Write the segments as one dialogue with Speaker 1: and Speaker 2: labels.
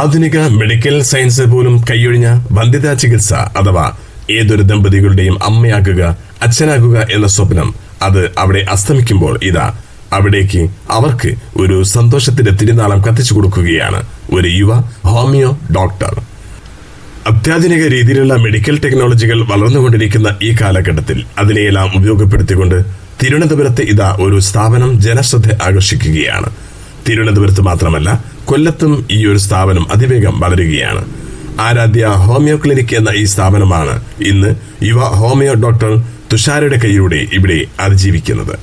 Speaker 1: ആധുനിക medical science പോലും കൈയൊഴിഞ്ഞ വന്ധ്യതാ ചികിത്സ അഥവാ ഏതൊരു ദമ്പതികളുടെയും അമ്മയാകുക അച്ഛനാകുക എന്ന സ്വപ്നം അത് അവിടെ അസ്തമിക്കുമ്പോൾ ഇതാ അവിടേക്ക് അവർക്ക് ഒരു സന്തോഷത്തിന്റെ തിരുനാളം കത്തിച്ചു കൊടുക്കുകയാണ് ഒരു യുവ ഹോമിയോ ഡോക്ടർ. അത്യാധുനിക രീതിയിലുള്ള മെഡിക്കൽ ടെക്നോളജികൾ വളർന്നുകൊണ്ടിരിക്കുന്ന ഈ കാലഘട്ടത്തിൽ അതിനെയെല്ലാം ഉപയോഗപ്പെടുത്തിക്കൊണ്ട് തിരുവനന്തപുരത്ത് ഇതാ ഒരു സ്ഥാപനം ജനശ്രദ്ധ ആകർഷിക്കുകയാണ്. തിരുവനന്തപുരത്ത് മാത്രമല്ല കൊല്ലത്തും ഈ ഒരു സ്ഥാപനം അതിവേഗം വളരുകയാണ്. ആരാധ്യ ഹോമിയോ ക്ലിനിക് എന്ന ഈ സ്ഥാപനമാണ് ഇന്ന് യുവ ഹോമിയോ ഡോക്ടർ തുഷാരയുടെ കയ്യിലൂടെ ഇവിടെ അതിജീവിക്കുന്നത്.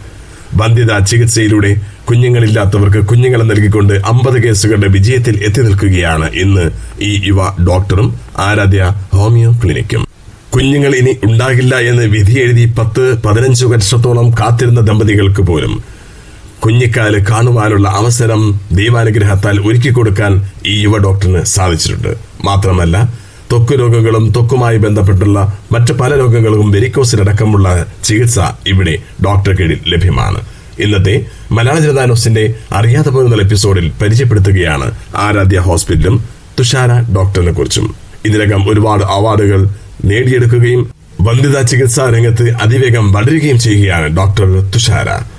Speaker 1: വന്ധ്യത ചികിത്സയിലൂടെ കുഞ്ഞുങ്ങളില്ലാത്തവർക്ക് കുഞ്ഞുങ്ങളെ നൽകിക്കൊണ്ട് അമ്പത് കേസുകളുടെ വിജയത്തിൽ എത്തി നിൽക്കുകയാണ് ഇന്ന് ഈ യുവ ഡോക്ടറും ആരാധ്യ ഹോമിയോ ക്ലിനിക്കും കുഞ്ഞുങ്ങൾ ഇനി ഉണ്ടാകില്ല എന്ന് വിധി എഴുതി പത്ത് പതിനഞ്ച് വർഷത്തോളം കാത്തിരുന്ന ദമ്പതികൾക്ക് പോലും കുഞ്ഞിക്കാൽ കാണുവാനുള്ള അവസരം ദൈവാനുഗ്രഹത്താൽ ഒരുക്കി കൊടുക്കാൻ ഈ യുവ ഡോക്ടറിന് സാധിച്ചിട്ടുണ്ട്. മാത്രമല്ല ത്വക്ക് രോഗങ്ങളും ത്വക്കുമായി ബന്ധപ്പെട്ടുള്ള മറ്റ് പല രോഗങ്ങൾക്കും വെരിക്കോസിലടക്കമുള്ള ചികിത്സ ഇവിടെ ഡോക്ടർ കീഴിൽ ലഭ്യമാണ്. ഇന്നത്തെ മലയാള ജനതാ ന്യൂസിന്റെ അറിയാതെ പോകുന്ന എപ്പിസോഡിൽ പരിചയപ്പെടുത്തുകയാണ് ആരാധ്യ ഹോസ്പിറ്റലും തുഷാര ഡോക്ടറിനെ കുറിച്ചും. ഇതിനകം ഒരുപാട് അവാർഡുകൾ നേടിയെടുക്കുകയും വന്ധ്യതാ ചികിത്സാ രംഗത്ത് അതിവേഗം വളരുകയും ചെയ്യുകയാണ് ഡോക്ടർ തുഷാര.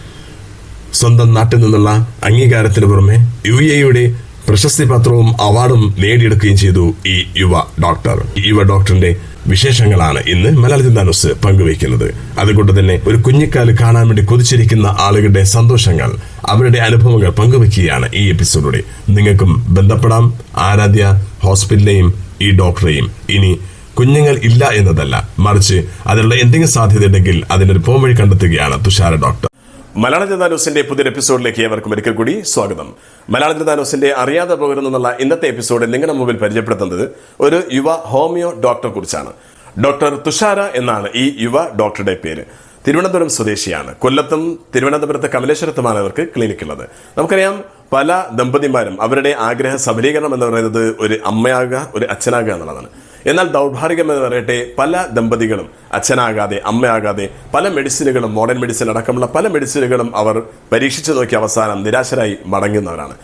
Speaker 1: സ്വന്തം നാട്ടിൽ നിന്നുള്ള അംഗീകാരത്തിന് പുറമെ യു എയുടെ പ്രശസ്തി പത്രവും അവാർഡും നേടിയെടുക്കുകയും ചെയ്തു ഈ യുവ ഡോക്ടർ. ഈ യുവ ഡോക്ടറിന്റെ വിശേഷങ്ങളാണ് ഇന്ന് മലയാള ന്യൂസ് പങ്കുവയ്ക്കുന്നത്. അതുകൊണ്ട് തന്നെ ഒരു കുഞ്ഞിക്കാൽ കാണാൻ വേണ്ടി കൊതിച്ചിരിക്കുന്ന ആളുകളുടെ സന്തോഷങ്ങൾ അവരുടെ അനുഭവങ്ങൾ പങ്കുവയ്ക്കുകയാണ് ഈ എപ്പിസോഡിലൂടെ. നിങ്ങൾക്കും ബന്ധപ്പെടാം. ആരാധ്യ ഹോസ്പിറ്റലിനെയും ഈ ഡോക്ടറെയും. ഇനി കുഞ്ഞുങ്ങൾ ഇല്ല എന്നതല്ല. മറിച്ച് അതിനുള്ള എന്തെങ്കിലും സാധ്യതയുണ്ടെങ്കിൽ അതിനൊരു പോംവഴി കണ്ടെത്തുകയാണ് തുഷാര ഡോക്ടർ. മലയാള ജനതാ ന്യൂസിന്റെ പുതിയൊരു എപ്പിസോഡിലേക്ക് ഏവർക്കും ഒരിക്കൽ കൂടി സ്വാഗതം. മലയാള ജനതാ ന്യൂസിന്റെ അറിയാതെ പോകരുതെന്നുള്ള ഇന്നത്തെ എപ്പിസോഡിൽ നിങ്ങളുടെ മുമ്പിൽ പരിചയപ്പെടുത്തുന്നത് ഒരു യുവ ഹോമിയോ ഡോക്ടറെ കുറിച്ചാണ്. ഡോക്ടർ തുഷാര എന്നാണ് ഈ യുവ ഡോക്ടറുടെ പേര്. തിരുവനന്തപുരം സ്വദേശിയാണ്. കൊല്ലത്തും തിരുവനന്തപുരത്ത് കമലേശ്വരത്തുമാണ് അവർക്ക് ക്ലിനിക് ഉള്ളത്. നമുക്കറിയാം പല ദമ്പതിമാരും അവരുടെ ആഗ്രഹ സബലീകരണം എന്ന് പറയുന്നത് ഒരു അമ്മയാകുക ഒരു അച്ഛനാകുക എന്നുള്ളതാണ്. എന്നാൽ ദൗർഭാഗ്യം എന്ന് പറയട്ടെ പല ദമ്പതികളും അച്ഛനാകാതെ അമ്മയാകാതെ പല മെഡിസിനുകളും മോഡേൺ മെഡിസിൻ അടക്കമുള്ള പല മെഡിസിനുകളും അവർ പരീക്ഷിച്ചു നോക്കി അവസാനം നിരാശരായി മടങ്ങുന്നവരാണ്.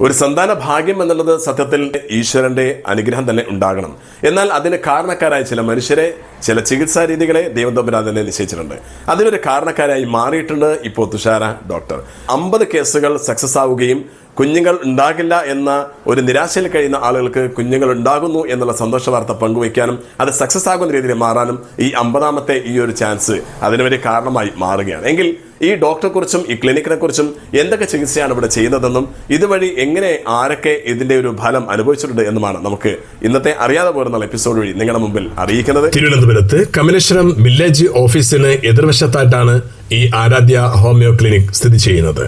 Speaker 1: ഒരു സന്താന ഭാഗ്യം എന്നുള്ളത് സത്യത്തിൽ ഈശ്വരന്റെ അനുഗ്രഹം തന്നെ ഉണ്ടാകണം. എന്നാൽ അതിന് കാരണക്കാരായ ചില മനുഷ്യരെ ചില ചികിത്സാ രീതികളെ ദൈവം തമ്പുരാൻ തന്നെ നിശ്ചയിച്ചിട്ടുണ്ട്. അതിനൊരു കാരണക്കാരായി മാറിയിട്ടുണ്ട് ഇപ്പോൾ തുഷാര ഡോക്ടർ. അമ്പത് കേസുകൾ സക്സസ് ആവുകയും കുഞ്ഞുങ്ങൾ ഉണ്ടാകില്ല എന്ന ഒരു നിരാശയിൽ കഴിയുന്ന ആളുകൾക്ക് കുഞ്ഞുങ്ങൾ ഉണ്ടാകുന്നു എന്നുള്ള സന്തോഷ വാർത്ത പങ്കുവയ്ക്കാനും അത് സക്സസ് ആകുന്ന രീതിയിൽ മാറാനും ഈ അമ്പതാമത്തെ ഈ ഒരു ചാൻസ് അതിനുവേണ്ടി കാരണമായി മാറുകയാണ്. എങ്കിൽ ഈ ഡോക്ടറെ കുറിച്ചും ഈ ക്ലിനിക്കിനെ കുറിച്ചും എന്തൊക്കെ ചികിത്സയാണ് ഇവിടെ ചെയ്യുന്നതെന്നും ഇതുവഴി എങ്ങനെ ആരൊക്കെ ഇതിന്റെ ഒരു ഫലം അനുഭവിച്ചിട്ടുണ്ട് എന്നുമാണ് നമുക്ക് ഇന്നത്തെ അറിയാതെ പോരുന്ന എപ്പിസോഡ് വഴി നിങ്ങളുടെ മുമ്പിൽ അറിയിക്കുന്നത്. തിരുവനന്തപുരത്ത് കമലേശ്വരം വില്ലേജ് ഓഫീസിന് എതിർവശത്തായിട്ടാണ് ഈ ആരാധ്യ ഹോമിയോ ക്ലിനിക് സ്ഥിതി ചെയ്യുന്നത്.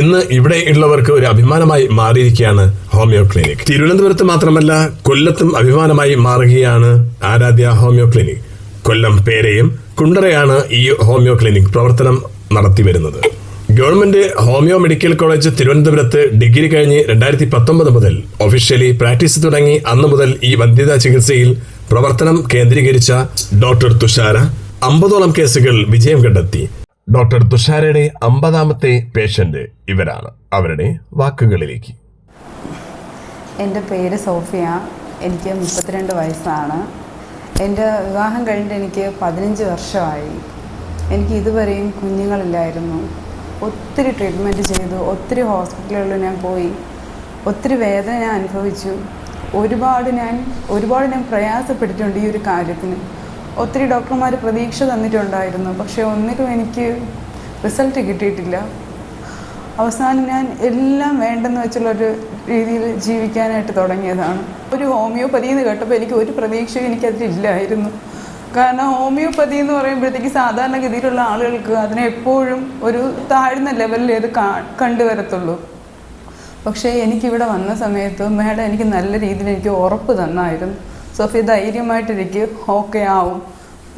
Speaker 1: ഇന്ന് ഇവിടെ ഉള്ളവർക്ക് ഒരു അഭിമാനമായി മാറിയിരിക്കുകയാണ് ഹോമിയോ ക്ലിനിക്. തിരുവനന്തപുരത്ത് മാത്രമല്ല കൊല്ലത്തും അഭിമാനമായി മാറുകയാണ് ആരാധ്യ ഹോമിയോ ക്ലിനിക്. കൊല്ലം പേരയും കുണ്ടറയാണ് ഈ ഹോമിയോ ക്ലിനിക് പ്രവർത്തനം നടത്തി വരുന്നത് ഗവൺമെന്റ് ഹോമിയോ മെഡിക്കൽ കോളേജ് തിരുവനന്തപുരത്ത് ഡിഗ്രി കഴിഞ്ഞ് രണ്ടായിരത്തി പത്തൊമ്പത് മുതൽ ഒഫീഷ്യലി പ്രാക്ടീസ് തുടങ്ങി അന്നു മുതൽ ഈ വന്ധ്യതാ ചികിത്സയിൽ പ്രവർത്തനം കേന്ദ്രീകരിച്ച ഡോക്ടർ തുഷാര അമ്പതോളം കേസുകൾ വിജയം കണ്ടെത്തി. ഡോക്ടർ തുഷാരയുടെ അമ്പതാമത്തെ പേഷ്യന്റ് ഇവരാണ്. അവരുടെ വാക്കുകളിലേക്ക്.
Speaker 2: എന്റെ പേര് സോഫിയ. എനിക്ക് മുപ്പത്തിരണ്ട് വയസ്സാണ്. എന്റെ വിവാഹം കഴിഞ്ഞിട്ട് എനിക്ക് പതിനഞ്ച് വർഷമായി. എനിക്ക് ഇതുവരെയും കുഞ്ഞുങ്ങളില്ലായിരുന്നു. ഒത്തിരി ട്രീറ്റ്മെന്റ് ചെയ്തു ഒത്തിരി ഹോസ്പിറ്റലുകളിൽ ഞാൻ പോയി. ഒത്തിരി വേദന ഞാൻ അനുഭവിച്ചു. ഒരുപാട് ഞാൻ ഒരുപാട് ഞാൻ പ്രയാസപ്പെട്ടിട്ടുണ്ട് ഈ ഒരു കാര്യത്തിന്. ഒത്തിരി ഡോക്ടർമാർ പ്രതീക്ഷ തന്നിട്ടുണ്ടായിരുന്നു. പക്ഷേ ഒന്നിലും എനിക്ക് റിസൾട്ട് കിട്ടിയിട്ടില്ല. അവസാനം ഞാൻ എല്ലാം വേണ്ടെന്ന് വെച്ചുള്ളൊരു രീതിയിൽ ജീവിക്കാനായിട്ട് തുടങ്ങിയതാണ്. ഒരു ഹോമിയോപ്പതി എന്ന് കേട്ടപ്പോൾ എനിക്ക് ഒരു പ്രതീക്ഷയും എനിക്കതിലില്ലായിരുന്നു കാരണം ഹോമിയോപ്പതി എന്ന് പറയുമ്പോഴത്തേക്ക് സാധാരണഗതിയിലുള്ള ആളുകൾക്ക് അതിനെ എപ്പോഴും ഒരു താഴ്ന്ന ലെവലിൽ ഇത് കണ്ടുവരത്തുള്ളൂ. പക്ഷേ എനിക്കിവിടെ വന്ന സമയത്ത് മേഡം എനിക്ക് നല്ല രീതിയിൽ എനിക്ക് ഉറപ്പ് തന്നായിരുന്നു. സോഫി ധൈര്യമായിട്ടിരിക്കും. ഓക്കെ ആവും.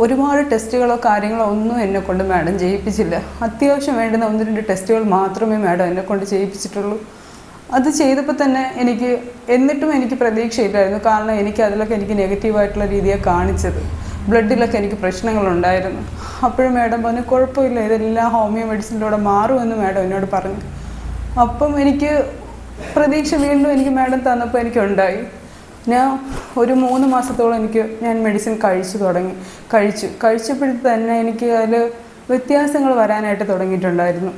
Speaker 2: ഒരുപാട് ടെസ്റ്റുകളോ കാര്യങ്ങളോ ഒന്നും എന്നെ കൊണ്ട് മാഡം ചെയ്യിപ്പിച്ചില്ല. അത്യാവശ്യം വേണ്ടുന്ന ഒന്ന് രണ്ട് ടെസ്റ്റുകൾ മാത്രമേ മാഡം എന്നെ കൊണ്ട് ചെയ്യിപ്പിച്ചിട്ടുള്ളൂ. അത് ചെയ്തപ്പോൾ തന്നെ എനിക്ക് എന്നിട്ടും എനിക്ക് പ്രതീക്ഷയില്ലായിരുന്നു. കാരണം എനിക്ക് അതിലൊക്കെ എനിക്ക് നെഗറ്റീവായിട്ടുള്ള രീതിയാണ് കാണിച്ചത്. ബ്ലഡിലൊക്കെ എനിക്ക് പ്രശ്നങ്ങളുണ്ടായിരുന്നു. അപ്പോഴും മാഡം പറഞ്ഞു കുഴപ്പമില്ല ഇതെല്ലാം ഹോമിയോ മെഡിസിനിലൂടെ മാറുമെന്ന് മാഡം എന്നോട് പറഞ്ഞു. അപ്പം എനിക്ക് പ്രതീക്ഷ വീണ്ടും എനിക്ക് മാഡം തന്നപ്പോൾ എനിക്കുണ്ടായി. ഞാൻ ഒരു മൂന്ന് മാസത്തോളം എനിക്ക് ഞാൻ മെഡിസിൻ കഴിച്ചു തുടങ്ങി കഴിച്ചു. കഴിച്ചപ്പോഴത്തെ തന്നെ എനിക്ക് അതിൽ വ്യത്യാസങ്ങൾ വരാനായിട്ട് തുടങ്ങിയിട്ടുണ്ടായിരുന്നു.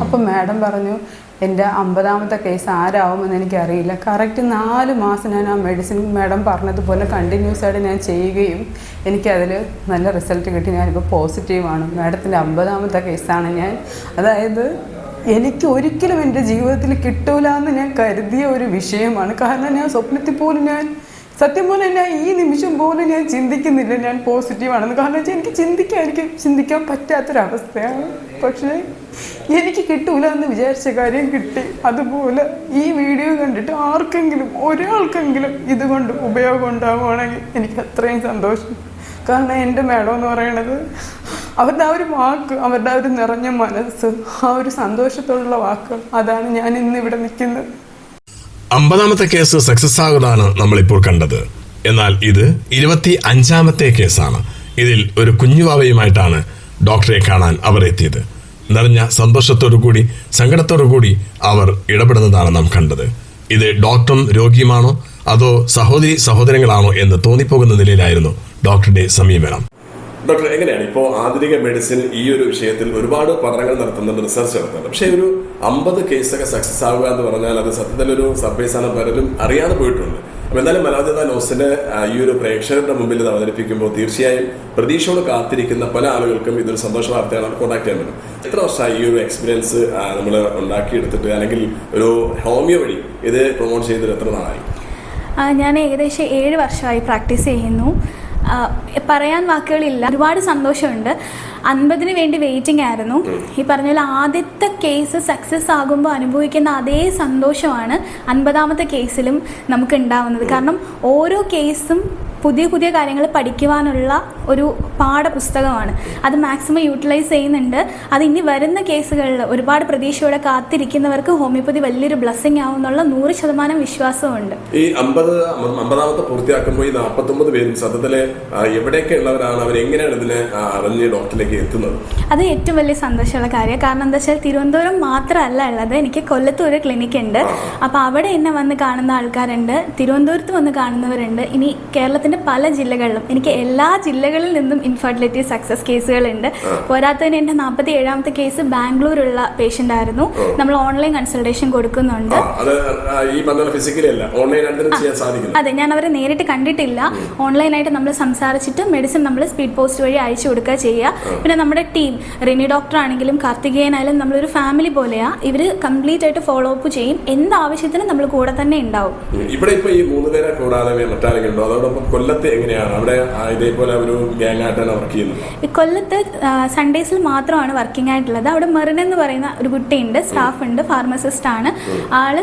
Speaker 2: അപ്പം മാഡം പറഞ്ഞു എന്റെ അമ്പതാമത്തെ കേസ് ആരാവുമെന്ന് എനിക്കറിയില്ല. കറക്റ്റ് നാല് മാസം ഞാൻ ആ മെഡിസിൻ മാഡം പറഞ്ഞതുപോലെ കണ്ടിന്യൂസ് ആയിട്ട് ഞാൻ ചെയ്യുകയും എനിക്കതിൽ നല്ല റിസൾട്ട് കിട്ടി. ഞാനിപ്പോൾ പോസിറ്റീവാണ് മാഡത്തിന്റെ അമ്പതാമത്തെ കേസാണ് ഞാൻ. അതായത് എനിക്ക് ഒരിക്കലും എന്റെ ജീവിതത്തിൽ കിട്ടൂല എന്ന് ഞാൻ കരുതിയ ഒരു വിഷയമാണ്. കാരണം ഞാൻ സ്വപ്നത്തിൽ പോലും ഞാൻ സത്യം പോലെ ഞാൻ ഈ നിമിഷം പോലും ഞാൻ ചിന്തിക്കുന്നില്ല. ഞാൻ പോസിറ്റീവാണെന്ന് കാരണം വെച്ചാൽ എനിക്ക് ചിന്തിക്കാൻ എനിക്ക് ചിന്തിക്കാൻ പറ്റാത്തൊരവസ്ഥയാണ്. പക്ഷേ എനിക്ക് കിട്ടൂല എന്ന് വിചാരിച്ച കാര്യം കിട്ടി. അതുപോലെ ഈ വീഡിയോ കണ്ടിട്ട് ആർക്കെങ്കിലും ഒരാൾക്കെങ്കിലും ഇതുകൊണ്ട് ഉപയോഗം ഉണ്ടാവുകയാണെങ്കിൽ എനിക്ക് അത്രയും സന്തോഷം. കാരണം എന്റെ മേഡം എന്ന് പറയണത് അവരുടെ ആ ഒരു വാക്ക് അവരുടെ ആ ഒരു നിറഞ്ഞ മനസ്സ് ആ ഒരു സന്തോഷത്തോടുള്ള വാക്ക് അതാണ് ഞാൻ ഇന്ന് ഇവിടെ നിൽക്കുന്നത്.
Speaker 1: അമ്പതാമത്തെ കേസ് സക്സസ് ആകുന്നതാണ് നമ്മളിപ്പോൾ കണ്ടത്. എന്നാൽ ഇത് ഇരുപത്തി അഞ്ചാമത്തെ കേസാണ്. ഇതിൽ ഒരു കുഞ്ഞുവാവയുമായിട്ടാണ് ഡോക്ടറെ കാണാൻ അവർ എത്തിയത്. നിറഞ്ഞ സന്തോഷത്തോടു കൂടി സങ്കടത്തോടു കൂടി അവർ ഇടപെടുന്നതാണ് നാം കണ്ടത്. ഇത് ഡോക്ടറും രോഗിയുമാണോ അതോ സഹോദരി സഹോദരങ്ങളാണോ എന്ന് തോന്നിപ്പോകുന്ന നിലയിലായിരുന്നു ഡോക്ടറുടെ സമീപനം. ഡോക്ടർ എങ്ങനെയാണ് ഇപ്പോൾ ആധുനിക മെഡിസിൻ ഈ ഒരു വിഷയത്തിൽ ഒരുപാട് പഠനങ്ങൾ നടത്തുന്നുണ്ട് റിസർച്ച് നടത്തുന്നുണ്ട്. പക്ഷേ ഒരു അമ്പത് കേസൊക്കെ സക്സസ് ആവുക എന്ന് പറഞ്ഞാൽ അത് സത്യത്തിൽ ഒരു ആണ് പലരും അറിയാതെ പോയിട്ടുണ്ട്. അപ്പോൾ എന്തായാലും മലയാള ന്യൂസിന്റെ ഈ ഒരു പ്രേക്ഷകരുടെ മുമ്പിൽ ഇത് അവതരിപ്പിക്കുമ്പോൾ തീർച്ചയായും പ്രതീക്ഷയോട് കാത്തിരിക്കുന്ന പല ആളുകൾക്കും ഇതൊരു സന്തോഷ വാർത്തയാണ് കോൺടാക്ട് ചെയ്യാൻ പറ്റും. എത്ര വർഷമായി ഈ ഒരു എക്സ്പീരിയൻസ് നമ്മൾ ഉണ്ടാക്കിയെടുത്തിട്ട് അല്ലെങ്കിൽ ഒരു ഹോമിയോ വഴി ഇത് പ്രൊമോട്ട് ചെയ്തിട്ട് എത്ര നാളായി?
Speaker 3: ഞാൻ ഏകദേശം ഏഴ് വർഷമായി പ്രാക്ടീസ് ചെയ്യുന്നു. പറയാൻ വാക്കുകളില്ല. ഒരുപാട് സന്തോഷമുണ്ട്. അൻപതിന് വേണ്ടി വെയിറ്റിംഗ് ആയിരുന്നു. ഈ പറഞ്ഞ ആദ്യത്തെ കേസ് സക്സസ് ആകുമ്പോൾ അനുഭവിക്കുന്ന അതേ സന്തോഷമാണ് അൻപതാമത്തെ കേസിലും നമുക്ക് ഉണ്ടാവുന്നത്. കാരണം ഓരോ കേസും പുതിയ പുതിയ കാര്യങ്ങൾ പഠിക്കുവാനുള്ള ഒരു പാഠപുസ്തകമാണ്. അത് മാക്സിമം യൂട്ടിലൈസ് ചെയ്യുന്നുണ്ട്. അത് ഇനി വരുന്ന കേസുകളിൽ ഒരുപാട് പ്രതീക്ഷയോടെ കാത്തിരിക്കുന്നവർക്ക് ഹോമിയോപ്പതി വലിയൊരു ബ്ലസ്സിംഗ് ആവും എന്നുള്ള നൂറ് ശതമാനം വിശ്വാസമുണ്ട്
Speaker 1: ഈ അമ്പത് അമ്പതാമത്തെ പൂർത്തിയാക്കുമ്പോൾ ഈ നാൽപ്പത്തൊമ്പത് പേരും സത്യത്തിൽ എവിടെയൊക്കെ ഉള്ളവരാണ്? അവർ എങ്ങനെയാണ് ഇതിനെ അറിഞ്ഞ് ഡോക്ടറിലേക്ക് എത്തുന്നത്?
Speaker 3: അത് ഏറ്റവും വലിയ സന്തോഷമുള്ള കാര്യം. കാരണം എന്താ വെച്ചാൽ തിരുവനന്തപുരം മാത്രമല്ല ഉള്ളത്. എനിക്ക് കൊല്ലത്ത് ഒരു ക്ലിനിക് ഉണ്ട്. അപ്പോൾ അവിടെ എന്നെ വന്ന് കാണുന്ന ആൾക്കാരുണ്ട്. തിരുവനന്തപുരത്ത് വന്ന് കാണുന്നവരുണ്ട്. ഇനി കേരളത്തിന്റെ പല ജില്ലകളിലും എനിക്ക് എല്ലാ ജില്ലകളിൽ നിന്നും ഇൻഫെർട്ടിലിറ്റി സക്സസ് കേസുകളുണ്ട് പോരാത്തതിന് എന്റെ നാൽപ്പത്തി ഏഴാമത്തെ കേസ് ബാംഗ്ലൂരുള്ള പേഷ്യന്റ് ആയിരുന്നു. നമ്മൾ ഓൺലൈൻ കൺസൾട്ടേഷൻ കൊടുക്കുന്നുണ്ട്.
Speaker 1: അതെ
Speaker 3: ഞാൻ അവരെ നേരിട്ട് കണ്ടിട്ടില്ല. ഓൺലൈനായിട്ട് നമ്മൾ സംസാരിച്ചിട്ട് മെഡിസിൻ നമ്മൾ സ്പീഡ് പോസ്റ്റ് വഴി അയച്ചു കൊടുക്കുക ചെയ്യുക. പിന്നെ നമ്മുടെ ടീം റിനി ഡോക്ടർ ആണെങ്കിലും കാർത്തികേയനായാലും നമ്മളൊരു ഫാമിലി പോലെയാ. ഇവർ കംപ്ലീറ്റ് ആയിട്ട് ഫോളോ അപ്പ് ചെയ്യും. എന്ത് ആവശ്യത്തിനും നമ്മൾ കൂടെ തന്നെ ഉണ്ടാവും.
Speaker 1: ഇവിടെ ഇപ്പൊ ഈ മൂന്ന് പേരെ കൂടാതെ മറ്റാരെങ്കിലും ഉണ്ടോ? അതോടൊപ്പം കൊല്ലത്ത് എങ്ങനെയാണ്? അവിടെ ഇതേപോലെ ഒരു ഗ്യാങ് ആയിട്ടാണ് വർക്ക് ചെയ്യുന്നത്
Speaker 3: ഈ കൊല്ലത്ത് സൺഡേസിൽ മാത്രമാണ് വർക്കിംഗ് ആയിട്ടുള്ളത്. അവിടെ മെറിൻ എന്ന് പറയുന്ന ഒരു കുട്ടിയുണ്ട് സ്റ്റാഫ് ഉണ്ട് ഫാർമസിസ്റ്റ് ആണ്. ആൾ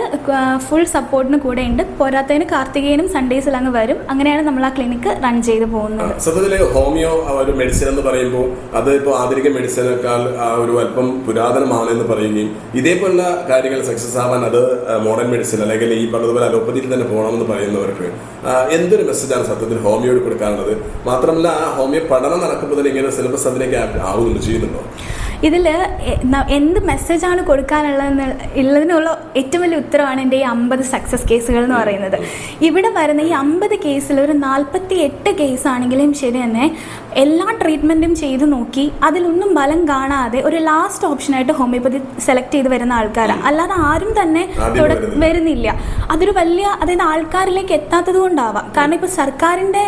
Speaker 3: ഫുൾ സപ്പോർട്ടിന് കൂടെ ഉണ്ട് പോരാത്തതിന് കാർത്തികേനും സൺഡേസിൽ അങ്ങ് വരും. അങ്ങനെയാണ് നമ്മൾ ആ ക്ലിനിക്ക് റൺ ചെയ്ത് പോകുന്നത്.
Speaker 1: സത്യത്തിൽ ഹോമിയോ ഒരു മെഡിസിൻ എന്ന് പറയുമ്പോൾ അത് ഇപ്പോൾ ആധുനിക മെഡിസിനേക്കാൾ ഒരു അല്പം പുരാതനമാണ് എന്ന് പറയുകയും ഇതേപോലുള്ള കാര്യങ്ങൾ സക്സസ് ആവാൻ അത് മോഡേൺ മെഡിസിൻ അല്ലെങ്കിൽ ഈ പറഞ്ഞതുപോലെ അലോപ്പതിയിൽ തന്നെ പോകണമെന്ന് പറയുന്നവർക്ക് എന്തൊരു മെസ്സേജാണ് സത്യത്തിൽ ഹോമിയോയിൽ കൊടുക്കാറുള്ളത് മാത്രമല്ല ആ ഹോമിയോ പഠനം നടക്കുമ്പോൾ തന്നെ ഇങ്ങനെ സിലബസ് അതിലേക്ക് ആവുന്നുണ്ട്. ചെയ്യുന്നുണ്ടോ?
Speaker 3: ഇതിൽ എന്ത് മെസ്സേജാണ് കൊടുക്കാനുള്ളതെന്ന് ഉള്ളതിനുള്ള ഏറ്റവും വലിയ ഉത്തരവാണ് എന്റെ ഈ അമ്പത് സക്സസ് കേസുകൾ എന്ന് പറയുന്നത്. ഇവിടെ വരുന്ന ഈ അമ്പത് കേസിൽ ഒരു നാൽപ്പത്തി എട്ട് കേസാണെങ്കിലും ശരി തന്നെ എല്ലാ ട്രീറ്റ്മെന്റും ചെയ്ത് നോക്കി അതിലൊന്നും ഫലം കാണാതെ ഒരു ലാസ്റ്റ് ഓപ്ഷനായിട്ട് ഹോമിയോപ്പതി സെലക്ട് ചെയ്ത് വരുന്ന ആൾക്കാരാണ് അല്ലാതെ ആരും തന്നെ
Speaker 1: വരുന്നില്ല.
Speaker 3: അതൊരു വലിയ അതായത് ആൾക്കാരിലേക്ക് എത്താത്തത് കൊണ്ടാവാം. കാരണം ഇപ്പോൾ സർക്കാരിന്റെ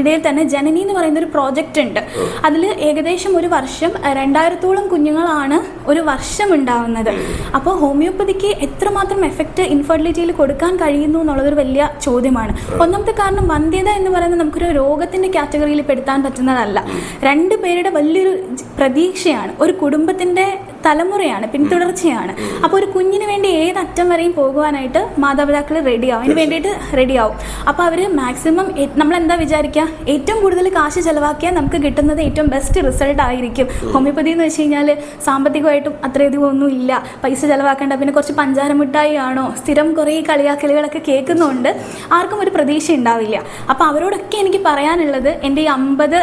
Speaker 3: ഇടയിൽ തന്നെ ജനനി എന്ന് പറയുന്ന ഒരു പ്രോജക്റ്റ് ഉണ്ട്. അതിൽ ഏകദേശം ഒരു വർഷം ഏഹ്, രണ്ടായിരത്തോളം കുഞ്ഞുങ്ങളാണ് ഒരു വർഷം ഉണ്ടാവുന്നത് അപ്പോൾ ഹോമിയോപ്പതിക്ക് എത്രമാത്രം എഫക്റ്റ് ഇൻഫെർട്ടിലിറ്റിയിൽ കൊടുക്കാൻ കഴിയുന്നു എന്നുള്ളതൊരു വലിയ ചോദ്യമാണ്. ഒന്നാമത്തെ കാരണം വന്ധ്യത എന്ന് പറയുന്നത് നമുക്കൊരു രോഗത്തിന്റെ കാറ്റഗറിയിൽ പെടുത്താൻ പറ്റുന്നതല്ല. രണ്ട് പേരുടെ വലിയൊരു പ്രതീക്ഷയാണ്. ഒരു കുടുംബത്തിന്റെ തലമുറയാണ് പിന്തുടർച്ചയാണ്. അപ്പോൾ ഒരു കുഞ്ഞിന് വേണ്ടി ഏത് അറ്റം വരെയും പോകുവാനായിട്ട് മാതാപിതാക്കൾ റെഡിയാവും. അതിന് വേണ്ടിയിട്ട് റെഡിയാവും. അപ്പോൾ അവർ മാക്സിമം നമ്മൾ എന്താ വിചാരിക്കുക ഏറ്റവും കൂടുതൽ കാശ് ചിലവാക്കിയാൽ നമുക്ക് കിട്ടുന്നത് ഏറ്റവും ബെസ്റ്റ് റിസൾട്ട് ആയിരിക്കും. ഹോമിയോപ്പതി എന്ന് വെച്ച് കഴിഞ്ഞാൽ സാമ്പത്തികമായിട്ടും അത്രയധികം ഒന്നും ഇല്ല. പൈസ ചിലവാക്കേണ്ട പിന്നെ കുറച്ച് പഞ്ചാര മിഠായി ആണോ? സ്ഥിരം കുറേ കളിയാക്കലുകളൊക്കെ കേൾക്കുന്നുണ്ട്. ആർക്കും ഒരു പ്രതീക്ഷ ഉണ്ടാവില്ല. അപ്പോൾ അവരോടൊക്കെ എനിക്ക് പറയാനുള്ളത് എന്റെ ഈ അമ്പത്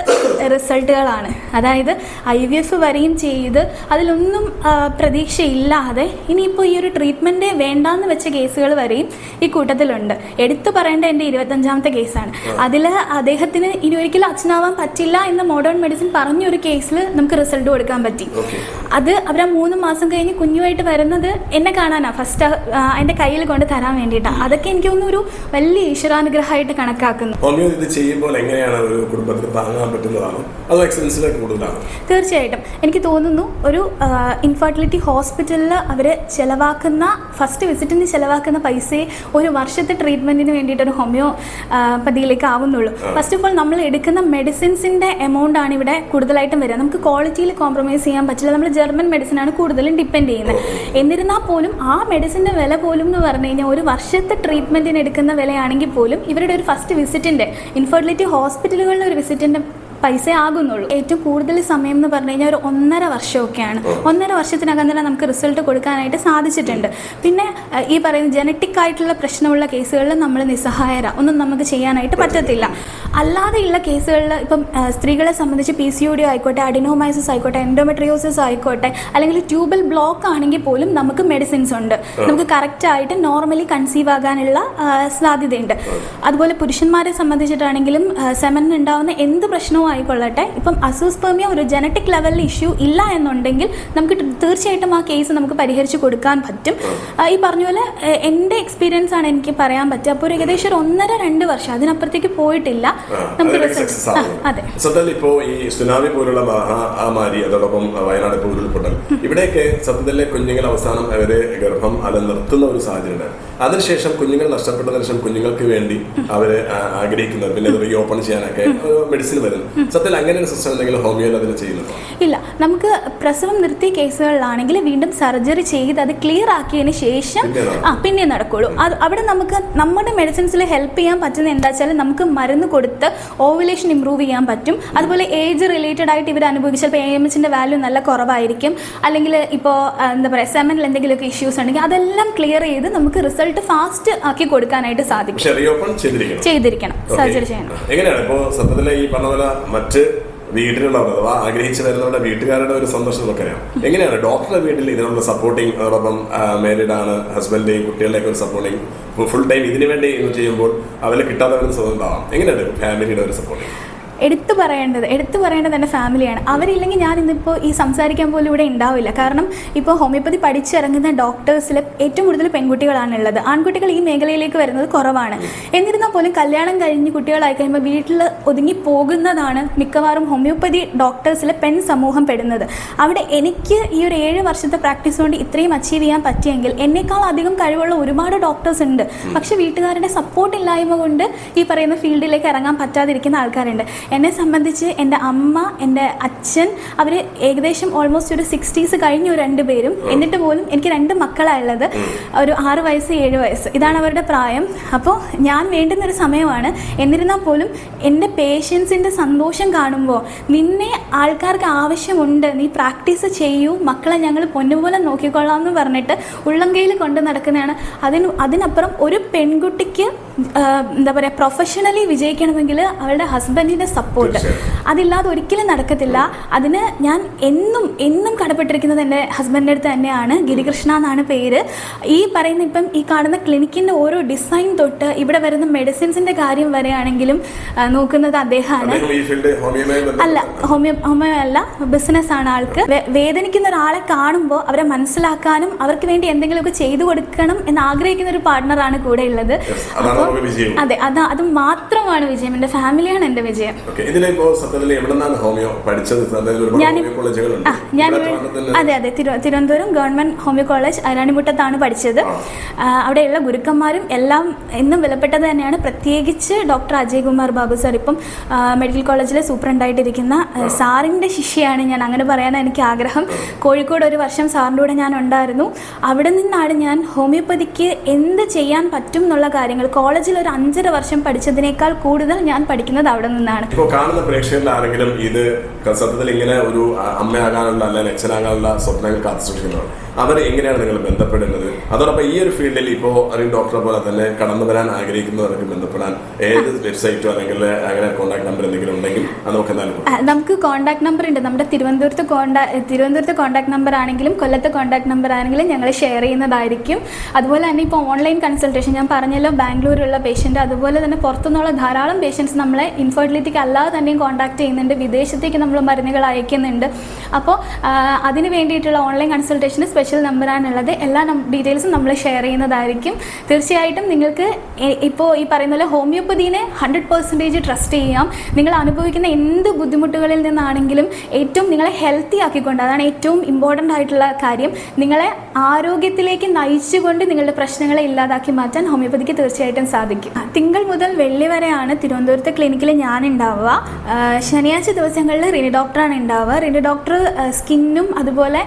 Speaker 3: റിസൾട്ടുകളാണ് അതായത് ഐ വി എഫ് വരെയും ചെയ്ത് അതിലൊന്നും പ്രതീക്ഷയില്ലാതെ ഇനിയിപ്പോൾ ഈ ഒരു ട്രീറ്റ്മെന്റ് വേണ്ടാന്ന് വെച്ച കേസുകൾ വരെയും ഈ കൂട്ടത്തിലുണ്ട്. എടുത്തു പറയേണ്ട എന്റെ ഇരുപത്തഞ്ചാമത്തെ കേസാണ്. അതിൽ അദ്ദേഹത്തിന് ഇനി ഒരിക്കലും അച്ഛനാവാൻ പറ്റില്ല എന്ന് മോഡേൺ മെഡിസിൻ പറഞ്ഞ ഒരു കേസിൽ നമുക്ക് റിസൾട്ട് കൊടുക്കാൻ പറ്റി. അത് അവർ ആ മൂന്ന് മാസം കഴിഞ്ഞ് കുഞ്ഞുമായിട്ട് വരുന്നത് എന്നെ കാണാനാ. ഫസ്റ്റ് എന്റെ കയ്യിൽ കൊണ്ട് തരാൻ വേണ്ടിയിട്ടാണ് അതൊക്കെ എനിക്ക് തോന്നുന്നു ഒരു വലിയ ഈശ്വരാനുഗ്രഹമായിട്ട് കണക്കാക്കുന്നു.
Speaker 1: ഹോമിയോ ഇത് ചെയ്യുമ്പോൾ എങ്ങനെയാണ് ഒരു കുടുംബത്തിന് താങ്ങാൻ പറ്റുന്നതാണ്? അതോ എക്സ്പെൻസിലേക്ക് കൂടുതലാണ്?
Speaker 3: തീർച്ചയായിട്ടും. എനിക്ക് തോന്നുന്നു ഒരു ഇൻഫെർട്ടിലിറ്റി ഹോസ്പിറ്റലിൽ അവർ ചിലവാക്കുന്ന ഫസ്റ്റ് വിസിറ്റിന് ചിലവാക്കുന്ന പൈസയെ ഒരു വർഷത്തെ ട്രീറ്റ്മെന്റിന് വേണ്ടിയിട്ട് ഒരു ഹോമിയോ ആ, പതിയിലേക്ക് ആവുന്നുള്ളൂ. ഫസ്റ്റ് ഓഫ് ഓൾ നമ്മൾ എടുക്കുന്ന മെഡിസിൻസിന്റെ എമൗണ്ട് ആണ് ഇവിടെ കൂടുതലായിട്ടും വരിക നമുക്ക് ക്വാളിറ്റിയിൽ കോംപ്രമൈസ് ചെയ്യാൻ പറ്റില്ല. നമ്മൾ ജർമ്മൻ മെഡിസിൻ ആണ് കൂടുതലും ഡിപ്പെൻഡ് ചെയ്യുന്നത്. എന്നിരുന്നാൽ പോലും ആ മെഡിസിന്റെ വില പോലും എന്ന് പറഞ്ഞു കഴിഞ്ഞാൽ ഒരു വർഷത്തെ ട്രീറ്റ്മെന്റിന് എടുക്കുന്ന വിലയാണെങ്കിൽ പോലും ഇവരുടെ ഒരു ഫസ്റ്റ് വിസിറ്റിന്റെ ഇൻഫർട്ടിലിറ്റി ഹോസ്പിറ്റലുകളിലെ ഒരു വിസിറ്റിന്റെ പൈസ ആകുന്നുള്ളൂ ഏറ്റവും കൂടുതൽ സമയം എന്ന് പറഞ്ഞു കഴിഞ്ഞാൽ ഒരു ഒന്നര വർഷമൊക്കെയാണ്. ഒന്നര വർഷത്തിനകം തന്നെ നമുക്ക് റിസൾട്ട് കൊടുക്കാനായിട്ട് സാധിച്ചിട്ടുണ്ട്. പിന്നെ ഈ പറയുന്ന ജനറ്റിക് ആയിട്ടുള്ള പ്രശ്നമുള്ള കേസുകളിൽ നമ്മൾ നിസ്സഹായര. ഒന്നും നമുക്ക് ചെയ്യാനായിട്ട് പറ്റത്തില്ല. അല്ലാതെയുള്ള കേസുകളിൽ ഇപ്പം സ്ത്രീകളെ സംബന്ധിച്ച് പി സി ഒ ഡി ആയിക്കോട്ടെ അഡിനോമൈസിസ് ആയിക്കോട്ടെ എൻഡോമെട്രിയോസിസ് ആയിക്കോട്ടെ അല്ലെങ്കിൽ ട്യൂബൽ ബ്ലോക്ക് ആണെങ്കിൽ പോലും നമുക്ക് മെഡിസിൻസ് ഉണ്ട്. നമുക്ക് കറക്റ്റ് ആയിട്ട് നോർമലി കൺസീവ് ആകാനുള്ള സാധ്യതയുണ്ട്. അതുപോലെ പുരുഷന്മാരെ സംബന്ധിച്ചിട്ടാണെങ്കിലും സെമൻ ഉണ്ടാവുന്ന എന്ത് പ്രശ്നവും ആയിക്കൊള്ളട്ടെ. ഇപ്പം അസൂസ്പെർമിയ ഒരു ജനറ്റിക് ലെവലിൽ ഇഷ്യൂ ഇല്ല എന്നുണ്ടെങ്കിൽ നമുക്ക് തീർച്ചയായിട്ടും ആ കേസ് നമുക്ക് പരിഹരിച്ച് കൊടുക്കാൻ പറ്റും. ഈ പറഞ്ഞ പോലെ എന്റെ എക്സ്പീരിയൻസ് ആണ് എനിക്ക് പറയാൻ പറ്റുക. അപ്പോൾ ഒരു ഏകദേശം ഒരു ഒന്നര രണ്ട് വർഷം അതിനപ്പുറത്തേക്ക് പോയിട്ടില്ല.
Speaker 1: സത്യത്തിൽ ഇപ്പോ ഈ സുനാമി പോലുള്ള മഹാമാരി അതോടൊപ്പം വയനാട് ഇപ്പോൾ ഉരുൾപൊട്ടൽ ഇവിടെയൊക്കെ സത്യത്തിലെ കുഞ്ഞുങ്ങൾ അവസാനം അവരെ ഗർഭം അത് നിർത്തുന്ന ഒരു സാഹചര്യമാണ് അതിനുശേഷം കുഞ്ഞുങ്ങൾ നഷ്ടപ്പെട്ടതിന് ശേഷം കുഞ്ഞുങ്ങൾക്ക് വേണ്ടി അവർ ആഗ്രഹിക്കുന്നത്. പിന്നെ അത് റീ ഓപ്പൺ ചെയ്യാനൊക്കെ മെഡിസിൻ വരുന്നു സത്യത്തിൽ അങ്ങനെ ഒരു സിസ്റ്റം എന്തെങ്കിലും ഹോമിയോയിൽ അതിന് ചെയ്യുന്നുണ്ടോ?
Speaker 3: ഇല്ല. നമുക്ക് പ്രസവം നിർത്തിയ കേസുകളിലാണെങ്കിൽ വീണ്ടും സർജറി ചെയ്ത് അത് ക്ലിയർ ആക്കിയതിന് ശേഷം
Speaker 1: പിന്നെ
Speaker 3: ആ പിന്നെ നടക്കുള്ളൂ. അത് അവിടെ നമുക്ക് നമ്മുടെ മെഡിസിൻസിൽ ഹെൽപ്പ് ചെയ്യാൻ പറ്റുന്ന എന്താ വെച്ചാൽ നമുക്ക് മരുന്ന് കൊടുത്ത് ഓവുലേഷൻ ഇമ്പ്രൂവ് ചെയ്യാൻ പറ്റും. അതുപോലെ ഏജ് റിലേറ്റഡ് ആയിട്ട് ഇവർ അനുഭവിച്ച ചിലപ്പോൾ എ എം എച്ചിന്റെ വാല്യൂ നല്ല കുറവായിരിക്കും. അല്ലെങ്കിൽ ഇപ്പോൾ എന്താ പറയുക സെമനിൽ എന്തെങ്കിലുമൊക്കെ ഇഷ്യൂസ് ഉണ്ടെങ്കിൽ അതെല്ലാം ക്ലിയർ ചെയ്ത് നമുക്ക് റിസൾട്ട് ഫാസ്റ്റ് ആക്കി കൊടുക്കാനായിട്ട് സാധിക്കും.
Speaker 1: ചെയ്തിരിക്കണം.
Speaker 3: സർജറി ചെയ്യണം.
Speaker 1: എങ്ങനെയാണ് ഇപ്പോ സത്യത്തിലെ ഈ പറഞ്ഞ പോലെ മറ്റ് വീട്ടിലുള്ളവർ ആഗ്രഹിച്ചു വരുന്നവരുടെ വീട്ടുകാരുടെ ഒരു സന്തോഷം നമുക്കറിയാം എങ്ങനെയാണ്? ഡോക്ടറുടെ വീട്ടിൽ ഇതിനുള്ള സപ്പോർട്ടിങ് അതോടൊപ്പം മാരീഡ് ആണ് ഹസ്ബൻഡ് കുട്ടികളുടെയൊക്കെ ഒരു സപ്പോർട്ടിങ് ഫുൾ ടൈം ഇതിനു വേണ്ടി ചെയ്യുമ്പോൾ അവരെ കിട്ടാത്തവരും സ്വന്തമാവാം എങ്ങനെയാണ് ഫാമിലിയുടെ ഒരു സപ്പോർട്ടിങ്
Speaker 3: എടുത്തു പറയേണ്ടത് എടുത്തു പറയേണ്ടത് എന്റെ ഫാമിലിയാണ്. അവരില്ലെങ്കിൽ ഞാൻ ഇന്നിപ്പോൾ ഈ സംസാരിക്കാൻ പോലും ഇവിടെ ഉണ്ടാവില്ല. കാരണം ഇപ്പോൾ ഹോമിയോപ്പതി പഠിച്ചിറങ്ങുന്ന ഡോക്ടേഴ്സിൽ ഏറ്റവും കൂടുതൽ പെൺകുട്ടികളാണുള്ളത്. ആൺകുട്ടികൾ ഈ മേഖലയിലേക്ക് വരുന്നത് കുറവാണ്. എന്നിരുന്നാൽ പോലും കല്യാണം കഴിഞ്ഞ് കുട്ടികളായി കഴിയുമ്പോൾ വീട്ടിൽ ഒതുങ്ങി പോകുന്നതാണ് മിക്കവാറും ഹോമിയോപ്പതി ഡോക്ടേഴ്സിലെ പെൺ സമൂഹം പെടുന്നത്. അവിടെ എനിക്ക് ഈ ഒരു ഏഴ് വർഷത്തെ പ്രാക്ടീസ് കൊണ്ട് ഇത്രയും അച്ചീവ് ചെയ്യാൻ പറ്റിയെങ്കിൽ എന്നേക്കാൾ അധികം കഴിവുള്ള ഒരുപാട് ഡോക്ടേഴ്സ് ഉണ്ട്. പക്ഷേ വീട്ടുകാരുടെ സപ്പോർട്ട് ഇല്ലായ്മ കൊണ്ട് ഈ പറയുന്ന ഫീൽഡിലേക്ക് ഇറങ്ങാൻ പറ്റാതിരിക്കുന്ന ആൾക്കാരുണ്ട്. എന്നെ സംബന്ധിച്ച് എന്റെ അമ്മ എന്റെ അച്ഛൻ അവർ ഏകദേശം ഓൾമോസ്റ്റ് ഒരു സിക്സ്റ്റീസ് കഴിഞ്ഞു രണ്ട് പേരും. എന്നിട്ട് പോലും എനിക്ക് രണ്ട് മക്കളായുള്ളത് ഒരു ആറ് വയസ്സ് ഏഴ് വയസ്സ്. ഇതാണ് അവരുടെ പ്രായം. അപ്പോൾ ഞാൻ വേണ്ടുന്ന ഒരു സമയമാണ്. എന്നിരുന്നാൽ പോലും എന്റെ പേഷ്യൻസിന്റെ സന്തോഷം കാണുമ്പോൾ നിന്നെ ആൾക്കാർക്ക് ആവശ്യമുണ്ട്. നീ പ്രാക്ടീസ് ചെയ്യൂ. മക്കളെ ഞങ്ങൾ പൊന്നുപോലെ നോക്കിക്കൊള്ളാം എന്ന് പറഞ്ഞിട്ട് ഉള്ളംകൈയിൽ കൊണ്ട് നടക്കുന്നതാണ്. അതിന് അതിനപ്പുറം ഒരു പെൺകുട്ടിക്ക് എന്താ പറയുക പ്രൊഫഷണലി വിജയിക്കണമെങ്കിൽ അവളുടെ ഹസ്ബൻഡിന്റെ സപ്പോർട്ട്. അതില്ലാതെ ഒരിക്കലും നടക്കത്തില്ല. അതിന് ഞാൻ എന്നും എന്നും കടപ്പെട്ടിരിക്കുന്നത് എന്റെ ഹസ്ബൻഡിന്റെ അടുത്ത് തന്നെയാണ്. ഗിരികൃഷ്ണ എന്നാണ് പേര്. ഈ പറയുന്ന ഇപ്പം ഈ കാണുന്ന ക്ലിനിക്കിന്റെ ഓരോ ഡിസൈൻ തൊട്ട് ഇവിടെ വരുന്ന മെഡിസിൻസിന്റെ കാര്യം വരെയാണെങ്കിലും നോക്കുന്നത് അദ്ദേഹമാണ്. അല്ല ഹോമിയോ ഹോമിയോ അല്ല ബിസിനസ് ആണ് ആൾക്ക്. വേദനിക്കുന്ന ഒരാളെ കാണുമ്പോൾ അവരെ മനസ്സിലാക്കാനും അവർക്ക് വേണ്ടി എന്തെങ്കിലുമൊക്കെ ചെയ്തു കൊടുക്കണം എന്ന് ആഗ്രഹിക്കുന്ന ഒരു പാർട്ട്ണറാണ് കൂടെ ഉള്ളത്. അപ്പോൾ അതെ അത് അത് മാത്രമാണ് വിജയം. എന്റെ ഫാമിലിയാണ് എന്റെ വിജയം. ഞാൻ- അതെ അതെ തിരു- തിരുവനന്തപുരം ഗവൺമെന്റ് ഹോമിയോ കോളേജ് അരാണിമുട്ടത്താണ് പഠിച്ചത്. അവിടെയുള്ള ഗുരുക്കന്മാരും എല്ലാം എന്നും വിലപ്പെട്ടത് തന്നെയാണ്. പ്രത്യേകിച്ച് ഡോക്ടർ അജയ് കുമാർ ബാബു സാർ ഇപ്പം മെഡിക്കൽ കോളേജിലെ സൂപ്രണ്ടായിട്ടിരിക്കുന്ന സാറിന്റെ സാറിന്റെ ശിഷ്യയാണ് ഞാൻ. അങ്ങനെ പറയാൻ എനിക്ക് ആഗ്രഹം. കോഴിക്കോട് ഒരു വർഷം സാറിന്റെ കൂടെ ഞാൻ ഉണ്ടായിരുന്നു. അവിടെ നിന്നാണ് ഞാൻ ഹോമിയോപ്പതിക്ക് എന്ത് ചെയ്യാൻ പറ്റും എന്നുള്ള കാര്യങ്ങൾ കോളേജിൽ ഒരു അഞ്ചര വർഷം പഠിച്ചതിനേക്കാൾ കൂടുതൽ ഞാൻ പഠിക്കുന്നത് അവിടെ നിന്നാണ്.
Speaker 1: ഇപ്പോൾ കാണുന്ന പ്രേക്ഷകരിൽ ആരെങ്കിലും ഇത് സത്യത്തിൽ ഇങ്ങനെ ഒരു അമ്മയാകാനുള്ള അല്ലെങ്കിൽ അച്ഛനാകാനുള്ള സ്വപ്നങ്ങൾ കാത്തു സൂക്ഷിക്കുന്നവർ അവർ എങ്ങനെയാണ് നിങ്ങൾ ബന്ധപ്പെടുന്നത്? അതോടൊപ്പം ഈ ഒരു ഫീൽഡിൽ ഇപ്പോ അറിയും ഡോക്ടറെ പോലെ തന്നെ കടന്നു വരാൻ ആഗ്രഹിക്കുന്നവർക്ക് ബന്ധപ്പെടാൻ ഏത് വെബ്സൈറ്റോ അല്ലെങ്കിൽ അങ്ങനെ കോൺടാക്ട് നമ്പർ എന്തെങ്കിലും ഉണ്ടെങ്കിൽ നമുക്ക്
Speaker 3: നമുക്ക് കോൺടാക്ട് നമ്പർ ഉണ്ട്. നമ്മുടെ തിരുവനന്തപുരത്ത് കോൺടാക്ട് തിരുവനന്തപുരത്ത് കോൺടാക്ട് നമ്പർ ആണെങ്കിലും കൊല്ലത്തെ കോൺടാക്ട് നമ്പർ ആണെങ്കിലും ഞങ്ങൾ ഷെയർ ചെയ്യുന്നതായിരിക്കും. അതുപോലെ തന്നെ ഇപ്പോൾ ഓൺലൈൻ കൺസൾട്ടേഷൻ ഞാൻ പറഞ്ഞല്ലോ ബാംഗ്ലൂരിലുള്ള പേഷ്യന്റ് അതുപോലെ തന്നെ പുറത്തുനിന്നുള്ള ധാരാളം പേഷ്യൻസ് നമ്മളെ ഇൻഫെർട്ടിലിറ്റിക്ക് അല്ലാതെ തന്നെയും കോൺടാക്ട് ചെയ്യുന്നുണ്ട്. വിദേശത്തേക്ക് നമ്മൾ മരുന്നുകൾ അയക്കുന്നുണ്ട്. അപ്പോൾ അതിന് വേണ്ടിയിട്ടുള്ള ഓൺലൈൻ കൺസൾട്ടേഷന് സ്പെഷ്യൽ നമ്പറാണുള്ളത് എല്ലാ ഡീറ്റെയിൽസും നമ്മൾ ഷെയർ ചെയ്യുന്നതായിരിക്കും. തീർച്ചയായിട്ടും നിങ്ങൾക്ക് ഇപ്പോൾ ഈ പറയുന്ന പോലെ ഹോമിയോപ്പതിനെ ഹൺഡ്രഡ് പെർസെന്റേജ് ട്രസ്റ്റ് ചെയ്യാം. നിങ്ങൾ അനുഭവിക്കുന്ന എന്ത് ബുദ്ധിമുട്ടുകളിൽ നിന്നാണെങ്കിലും ഏറ്റവും നിങ്ങളെ ഹെൽത്തി ആക്കിക്കൊണ്ട് അതാണ് ഏറ്റവും ഇമ്പോർട്ടന്റ് ആയിട്ടുള്ള കാര്യം നിങ്ങളെ ആരോഗ്യത്തിലേക്ക് നയിച്ചുകൊണ്ട് നിങ്ങളുടെ പ്രശ്നങ്ങളെ ഇല്ലാതാക്കി മാറ്റാൻ ഹോമിയോപ്പതിക്ക് തീർച്ചയായിട്ടും സാധിക്കും. തിങ്കൾ മുതൽ വെള്ളി വരെയാണ് തിരുവനന്തപുരത്തെ ക്ലിനിക്കിൽ ഞാൻ ഉണ്ടാവുക ശനിയാഴ്ച ദിവസങ്ങളിൽ റിനി ഡോക്ടറാണ് ഉണ്ടാവുക. റിനി ഡോക്ടർ സ്കിന്നും അതുപോലെ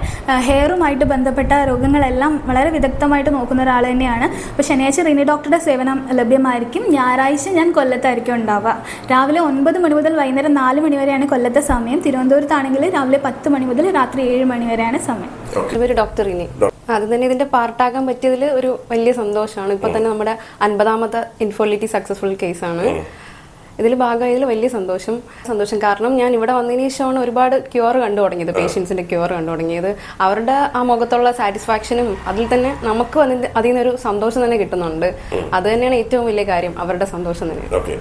Speaker 3: ഹെയറുമായിട്ട് ബന്ധപ്പെട്ട രോഗങ്ങളെല്ലാം വളരെ വിദഗ്ധമായിട്ട് നോക്കുന്ന ഒരാൾ തന്നെയാണ്. അപ്പോൾ ശനിയാഴ്ച റിനി ഡോക്ടറുടെ സേവനം ലഭ്യമായിരിക്കും. ഞായറാഴ്ച ഞാൻ കൊല്ലത്തായിരിക്കും ഉണ്ടാവുക. രാവിലെ ഒൻപത് മണി മുതൽ വൈകുന്നേരം നാല് മണി വരെയാണ് കൊല്ലത്തെ സമയം. തിരുവനന്തപുരത്താണെങ്കിൽ രാവിലെ പത്ത് മണി മുതൽ രാത്രി ഏഴ് മണി വരെയാണ് സമയം.
Speaker 4: ഇവർ ഡോക്ടർ. ഇനി അത് തന്നെ ഇതിന്റെ പാർട്ടാകാൻ പറ്റിയതിൽ ഒരു വലിയ സന്തോഷമാണ്. ഇപ്പൊ തന്നെ നമ്മുടെ അൻപതാമത്തെ ഇൻഫോർലിറ്റി സക്സസ്ഫുൾ കേസാണ്. ഇതിൽ ഭാഗമായതിൽ വലിയ സന്തോഷം. സന്തോഷം. കാരണം ഞാൻ ഇവിടെ വന്നതിന് ശേഷമാണ് ഒരുപാട് ക്യൂർ കണ്ടു തുടങ്ങിയത്. പേഷ്യൻസിന്റെ ക്യൂർ കണ്ടു തുടങ്ങിയത്. അവരുടെ ആ മുഖത്തുള്ള സാറ്റിസ്ഫാക്ഷനും അതിൽ തന്നെ നമുക്ക് വന്നി അതിൽ നിന്നൊരു സന്തോഷം തന്നെ കിട്ടുന്നുണ്ട്. അത് തന്നെയാണ് ഏറ്റവും വലിയ കാര്യം. അവരുടെ സന്തോഷം തന്നെ.
Speaker 1: ഓക്കെ.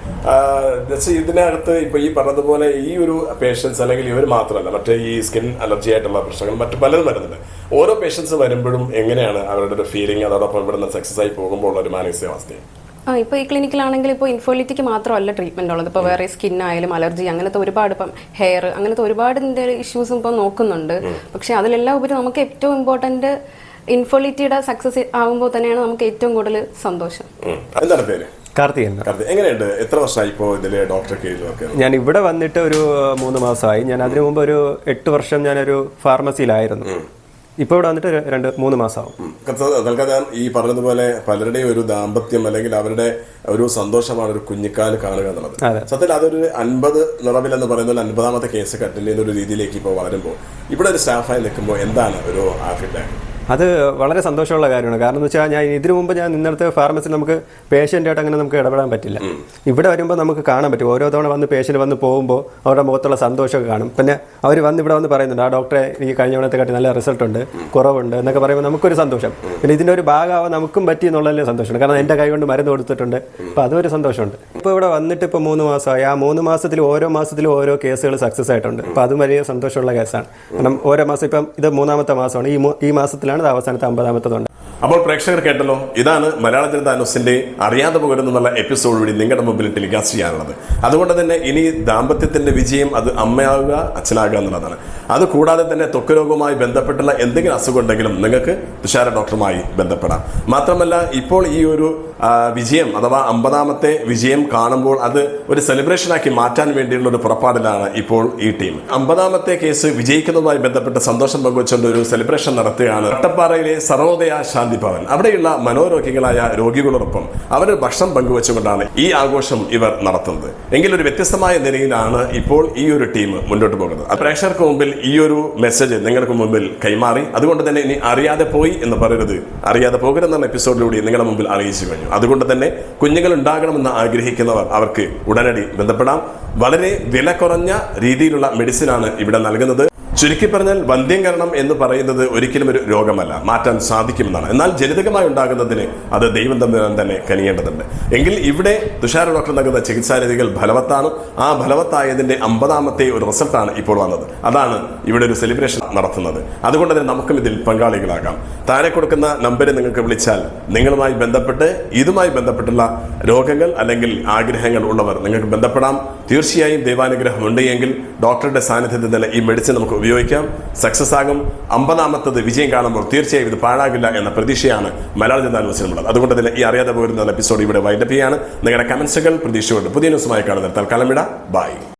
Speaker 1: ഇതിനകത്ത് ഇപ്പൊ ഈ പറഞ്ഞതുപോലെ ഈ ഒരു പേഷ്യൻസ് അല്ലെങ്കിൽ ഇവർ മാത്രമല്ല മറ്റേ ഈ സ്കിൻ അലർജി ആയിട്ടുള്ള പ്രശ്നങ്ങൾ മറ്റു പലതും വരുന്നുണ്ട്. ഓരോ പേഷ്യൻസ് വരുമ്പോഴും എങ്ങനെയാണ് അവരുടെ ഒരു ഫീലിംഗ് അതോടൊപ്പം ഇവിടുന്ന് സക്സസ് ആയി പോകുമ്പോൾ ഉള്ള ഒരു മാനസികാവസ്ഥ?
Speaker 4: ആ ഇപ്പോൾ ഈ ക്ലിനിക്കിലാണെങ്കിൽ ഇപ്പോൾ ഇൻഫോലിറ്റിക്ക് മാത്രമല്ല ട്രീറ്റ്മെന്റ് ഉള്ളത് ഇപ്പോൾ വേറെ സ്കിൻ ആയാലും അലർജി അങ്ങനത്തെ ഒരുപാട് ഇപ്പം ഹെയർ അങ്ങനത്തെ ഒരുപാട് എന്തെങ്കിലും ഇഷ്യൂസും ഇപ്പം നോക്കുന്നുണ്ട്. പക്ഷെ അതിലെല്ലാം ഉപരി നമുക്ക് ഏറ്റവും ഇമ്പോർട്ടന്റ് ഇൻഫോളിറ്റിയുടെ സക്സസ് ആകുമ്പോൾ തന്നെയാണ് നമുക്ക് ഏറ്റവും കൂടുതൽ സന്തോഷം.
Speaker 1: എന്താണ് പേര്?
Speaker 5: കാർത്തികൻ.
Speaker 1: എങ്ങനെയുണ്ട്? എത്ര വർഷമായി ഇപ്പോൾ ഇതിൽ ഡോക്ടർ കീഴിൽ
Speaker 5: ഞാൻ ഇവിടെ വന്നിട്ട് ഒരു മൂന്ന് മാസമായി. ഞാൻ അതിനു മുമ്പ് ഒരു എട്ട് വർഷം ഞാനൊരു ഫാർമസിയിലായിരുന്നു ഇപ്പോൾ ഇവിടെ വന്നിട്ട് രണ്ട് മൂന്ന് മാസമാവും
Speaker 1: ഉം. ഞാൻ തൽക്കാലം ഈ പറഞ്ഞതുപോലെ പലരുടെയും ഒരു ദാമ്പത്യം അല്ലെങ്കിൽ അവരുടെ ഒരു സന്തോഷമാണ് ഒരു കുഞ്ഞിക്കാൽ കാണുക എന്നുള്ളത്. സത്യത്തിൽ അതൊരു അൻപത് നിറവിൽ എന്ന് പറയുന്ന ഒരു അൻപതാമത്തെ കേസ് കട്ടില്ല എന്നൊരു ഒരു രീതിയിലേക്ക് ഇപ്പോൾ വളരുമ്പോൾ ഇവിടെ ഒരു സ്റ്റാഫായി നിൽക്കുമ്പോൾ എന്താണ് ഒരു ആ ഫീഡ്ബാക്ക്
Speaker 5: അത് വളരെ സന്തോഷമുള്ള കാര്യമാണ്. കാരണം എന്ന് വെച്ചാൽ ഞാൻ ഇതിനു മുമ്പ് ഞാൻ നിന്നിടത്ത് ഫാർമസി നമുക്ക് പേഷ്യന്റായിട്ട് അങ്ങനെ നമുക്ക് ഇടപെടാൻ പറ്റില്ല. ഇവിടെ വരുമ്പോൾ നമുക്ക് കാണാൻ പറ്റും. ഓരോ തവണ വന്ന് പേഷ്യന്റ് വന്ന് പോകുമ്പോൾ അവരുടെ മുഖത്തുള്ള സന്തോഷമൊക്കെ കാണും. പിന്നെ അവർ വന്ന് ഇവിടെ വന്ന് പറയുന്നുണ്ട് ആ ഡോക്ടറെ എനിക്ക് കഴിഞ്ഞ തവണത്തെ കാട്ടി നല്ല റിസൾട്ട് ഉണ്ട് കുറവുണ്ട് എന്നൊക്കെ പറയുമ്പോൾ നമുക്കൊരു സന്തോഷം. പിന്നെ ഇതിന്റെ ഒരു ഭാഗമാവാൻ നമുക്കും പറ്റി എന്നുള്ളതിലെ സന്തോഷമുണ്ട്. കാരണം എന്റെ കൈ കൊണ്ട് മരുന്ന് കൊടുത്തിട്ടുണ്ട്. അപ്പോൾ അതൊരു സന്തോഷമുണ്ട്. ഇപ്പോൾ ഇവിടെ വന്നിട്ട് ഇപ്പോൾ മൂന്ന് മാസമായി. ആ മൂന്ന് മാസത്തിൽ ഓരോ മാസത്തിലും ഓരോ കേസുകൾ സക്സസ് ആയിട്ടുണ്ട്. അപ്പോൾ അതും വലിയ സന്തോഷമുള്ള കേസാണ്. കാരണം ഓരോ മാസം ഇപ്പം ഇത് മൂന്നാമത്തെ മാസമാണ്. ഈ ഈ മാസത്തിലാണ് ഇത് അവസാനത്തെ അമ്പതാമത്തതുണ്ട്
Speaker 1: അപ്പോൾ പ്രേക്ഷകർ കേട്ടല്ലോ ഇതാണ് മലയാള ജനതാ ന്യൂസിന്റെ അറിയാതെ പോകരുതെന്നുള്ള എപ്പിസോഡ് വഴി നിങ്ങളുടെ മുമ്പിൽ ടെലികാസ്റ്റ് ചെയ്യാനുള്ളത്. അതുകൊണ്ട് തന്നെ ഇനി ദാമ്പത്യത്തിന്റെ വിജയം അത് അമ്മയാകുക അച്ഛനാകുക എന്നുള്ളതാണ്. അത് കൂടാതെ തന്നെ ത്വക്ക് രോഗവുമായി ബന്ധപ്പെട്ടുള്ള എന്തെങ്കിലും അസുഖം ഉണ്ടെങ്കിലും നിങ്ങൾക്ക് തുഷാര ഡോക്ടറുമായി ബന്ധപ്പെടാം. മാത്രമല്ല ഇപ്പോൾ ഈ ഒരു വിജയം അഥവാ അമ്പതാമത്തെ വിജയം കാണുമ്പോൾ അത് ഒരു സെലിബ്രേഷനാക്കി മാറ്റാൻ വേണ്ടിയുള്ള ഒരു പുറപ്പാടിലാണ് ഇപ്പോൾ ഈ ടീം അമ്പതാമത്തെ കേസ് വിജയിക്കുന്നതുമായി ബന്ധപ്പെട്ട് സന്തോഷം പങ്കുവച്ചുകൊണ്ട് ഒരു സെലിബ്രേഷൻ നടത്തുകയാണ്. വട്ടപ്പാറയിലെ സർവോദയ ശാന്തി ഭവൻ അവിടെയുള്ള മനോരോഗികളായ രോഗികളോടൊപ്പം അവരുടെ ഭക്ഷണം പങ്കുവച്ചുകൊണ്ടാണ് ഈ ആഘോഷം ഇവർ നടത്തുന്നത്. എങ്കിലൊരു വ്യത്യസ്തമായ നിലയിലാണ് ഇപ്പോൾ ഈ ഒരു ടീം മുന്നോട്ട് പോകുന്നത്. പ്രേക്ഷകർക്ക് മുമ്പിൽ ഈ ഒരു മെസ്സേജ് നിങ്ങൾക്ക് മുമ്പിൽ കൈമാറി. അതുകൊണ്ട് തന്നെ ഇനി അറിയാതെ പോയി എന്ന് പറയരുത്. അറിയാതെ പോകരുതെന്ന എപ്പിസോഡിലൂടെ നിങ്ങളുടെ മുമ്പിൽ അറിയിച്ചു കഴിഞ്ഞു. അതുകൊണ്ട് തന്നെ കുഞ്ഞുങ്ങൾ ഉണ്ടാകണമെന്ന് ആഗ്രഹിക്കുന്നവർ അവർക്ക് ഉടനടി ബന്ധപ്പെടാം. വളരെ വില കുറഞ്ഞ രീതിയിലുള്ള മെഡിസിനാണ് ഇവിടെ നൽകുന്നത്. ചുരുക്കി പറഞ്ഞാൽ വന്ധ്യംകരണം എന്ന് പറയുന്നത് ഒരിക്കലും ഒരു രോഗമല്ല. മാറ്റാൻ സാധിക്കുമെന്നാണ്. എന്നാൽ ജനിതകമായി ഉണ്ടാകുന്നതിന് അത് ദൈവം തമ്മിൽ തന്നെ കനിയേണ്ടതുണ്ട്. എങ്കിൽ ഇവിടെ തുഷാര ഡോക്ടർ നൽകുന്ന ചികിത്സാ രീതികൾ ഫലവത്താണ്? ആ ഫലവത്തായതിന്റെ അമ്പതാമത്തെ ഒരു റിസൾട്ടാണ് ഇപ്പോൾ വന്നത്. അതാണ് ഇവിടെ ഒരു സെലിബ്രേഷൻ നടത്തുന്നത്. അതുകൊണ്ട് തന്നെ നമുക്കും ഇതിൽ പങ്കാളികളാകാം. താഴെ കൊടുക്കുന്ന നമ്പറിൽ നിങ്ങൾക്ക് വിളിച്ചാൽ നിങ്ങളുമായി ബന്ധപ്പെട്ട് ഇതുമായി ബന്ധപ്പെട്ടുള്ള രോഗങ്ങൾ അല്ലെങ്കിൽ ആഗ്രഹങ്ങൾ ഉള്ളവർ നിങ്ങൾക്ക് ബന്ധപ്പെടാം. തീർച്ചയായും ദൈവാനുഗ്രഹം ഉണ്ട് എങ്കിൽ ഡോക്ടറുടെ സാന്നിധ്യത്തിൽ തന്നെ ഈ മെഡിസിൻ നമുക്ക് ഉപയോഗിക്കാം. സക്സസ് ആകും. അമ്പതാമത്തത് വിജയം കാണുമ്പോൾ തീർച്ചയായും ഇത് പാഴാകില്ല എന്ന പ്രതീക്ഷയാണ് മലയാള ജനതാ ന്യൂസിനുള്ളത് അതുകൊണ്ട് തന്നെ ഈ അറിയാതെ പോയിരുന്ന എപ്പിസോഡ് ഇവിടെ വൈൻഡപ്പ് ചെയ്യാണ്. നിങ്ങളുടെ കമന്റ്സുകൾ പ്രതീക്ഷയുണ്ട് പുതിയ ന്യൂസുമായി കാണുന്നത് തൽക്കാലം ഇട ബൈ.